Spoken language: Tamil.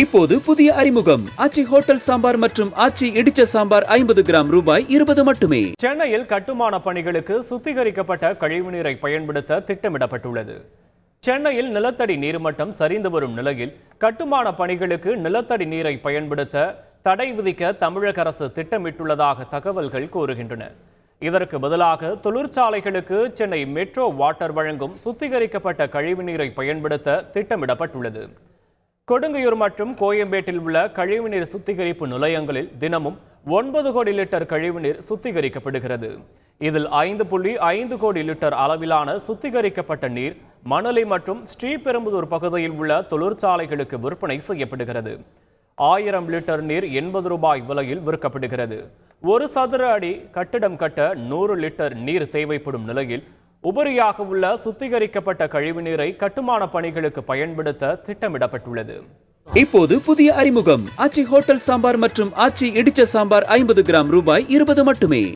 இப்போது புதிய அறிமுகம். ஆச்சி ஹோட்டல் சாம்பார் மற்றும் ஆச்சி இடிச்ச சாம்பார் ஐம்பது கிராம் ரூபாய் இருபது மட்டுமே. சென்னையில் கட்டுமான பணிகளுக்கு சுத்திகரிக்கப்பட்ட கழிவுநீரை பயன்படுத்த திட்டமிடப்பட்டுள்ளது. சென்னையில் நிலத்தடி நீர்மட்டம் சரிந்து வரும் நிலையில் கட்டுமான பணிகளுக்கு நிலத்தடி நீரை பயன்படுத்த தடை விதிக்க தமிழக அரசு திட்டமிட்டுள்ளதாக தகவல்கள் கூறுகின்றன. இதற்கு பதிலாக தொழிற்சாலைகளுக்கு சென்னை மெட்ரோ வாட்டர் வழங்கும் சுத்திகரிக்கப்பட்ட கழிவுநீரை பயன்படுத்த திட்டமிடப்பட்டுள்ளது. கொடுங்கையூர் மற்றும் கோயம்பேட்டில் உள்ள கழிவுநீர் சுத்திகரிப்பு நிலையங்களில் தினமும் ஒன்பது கோடி லிட்டர் கழிவுநீர் சுத்திகரிக்கப்படுகிறது. இதில் ஐந்து புள்ளி ஐந்து கோடி லிட்டர் அளவிலான சுத்திகரிக்கப்பட்ட நீர் மணலி மற்றும் ஸ்ரீபெரும்புதூர் பகுதியில் உள்ள தொழிற்சாலைகளுக்கு விற்பனை செய்யப்படுகிறது. ஆயிரம் லிட்டர் நீர் எண்பது ரூபாய் விலையில் விற்கப்படுகிறது. ஒரு சதுர அடி கட்டிடம் கட்ட நூறு லிட்டர் நீர் தேவைப்படும் நிலையில் உபரியாக உள்ள சுத்திகரிக்கப்பட்ட கழிவுநீரை கட்டுமான பணிகளுக்கு பயன்படுத்த திட்டமிடப்பட்டுள்ளது. இப்போது புதிய அறிமுகம். ஆச்சி ஹோட்டல் சாம்பார் மற்றும் ஆச்சி இடிச்ச சாம்பார் ஐம்பது கிராம் ரூபாய் இருபது மட்டுமே.